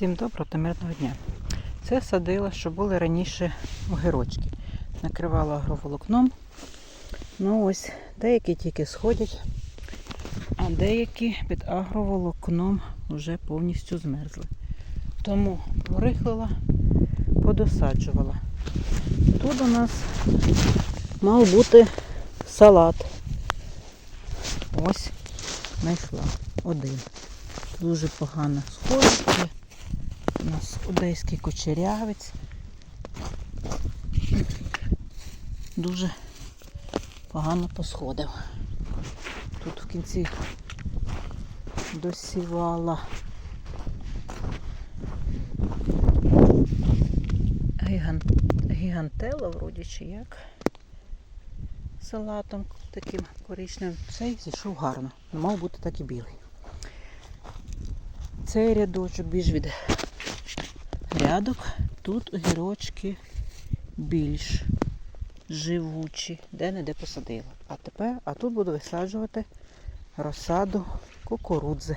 Всім доброго та мирного дня. Це садила, що були раніше огірочки. Накривала агроволокном. Ну ось, деякі тільки сходять, а деякі під агроволокном вже повністю змерзли. Тому порихлила, подосаджувала. Тут у нас мав бути салат. Ось знайшла один. Дуже погано сходить. У нас одеський кучерявець. Дуже погано посходив. Тут в кінці досівала гігант... гігантела, вроді чи як. Салатом таким коричневим. Цей зійшов гарно. Мав бути так і білий. Цей рядочок більш від грядок. Тут огірочки більш живучі, де-не-де посадила. А тепер, а тут буду висаджувати розсаду кукурудзи.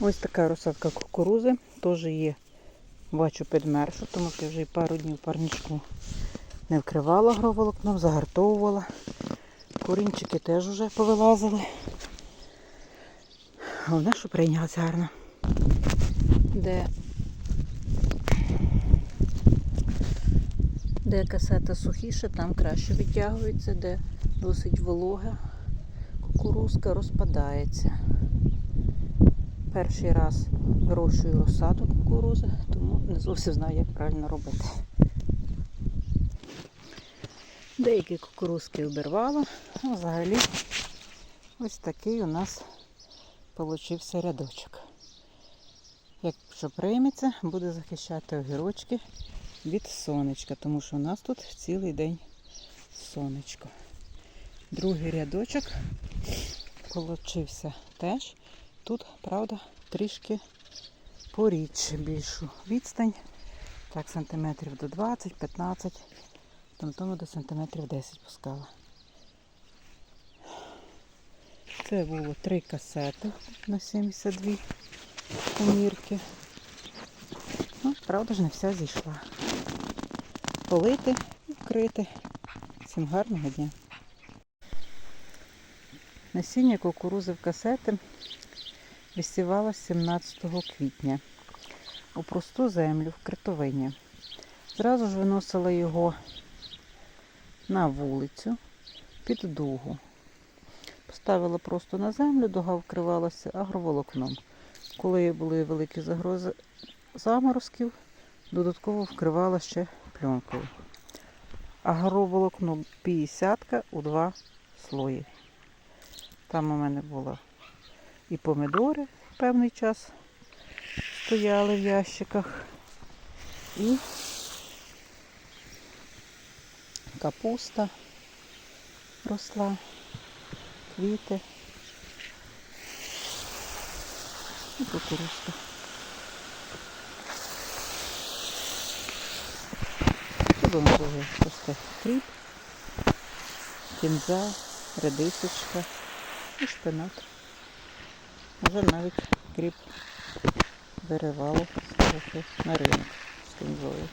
Ось така розсадка кукурузи. Теж є, бачу, підмерша, тому що вже і пару днів парничку не вкривала агроволокном, загартовувала. Корінчики теж вже повилазили. Головне, що прийнялася гарно. Де, де касета сухіша, там краще витягується, де досить волога, кукурузка розпадається. Перший раз вирощую розсаду кукурузи, тому не зовсім знаю, як правильно робити. Деякі кукурузки обірвала, а взагалі ось такий у нас получився рядочок. Якщо прийметься, буде захищати огірочки від сонечка, тому що у нас тут цілий день сонечко. Другий рядочок получився теж. Тут, правда, трішки порідше більшу відстань. Так, сантиметрів до 20-15, там тому до сантиметрів 10 пускала. Це було три касети на 72 комірки. Правда ж, не вся зійшла. Полити і вкрити. Всім гарного дня. Насіння кукурузи в касети висівала 17 квітня у просту землю в критовині. Зразу ж виносила його на вулицю під дугу. Поставила просто на землю, дуга вкривалася агроволокном. Коли були великі загрози заморозків, додатково вкривала ще пленкою. Агроволокно 50 у два слої. Там у мене було і помидори певний час стояли в ящиках, і капуста росла квіти і кукурузка. Тут дуже просто кріп, кінза, редисочка і шпинат. Вже навіть кріп виривало на ринок з кінзою.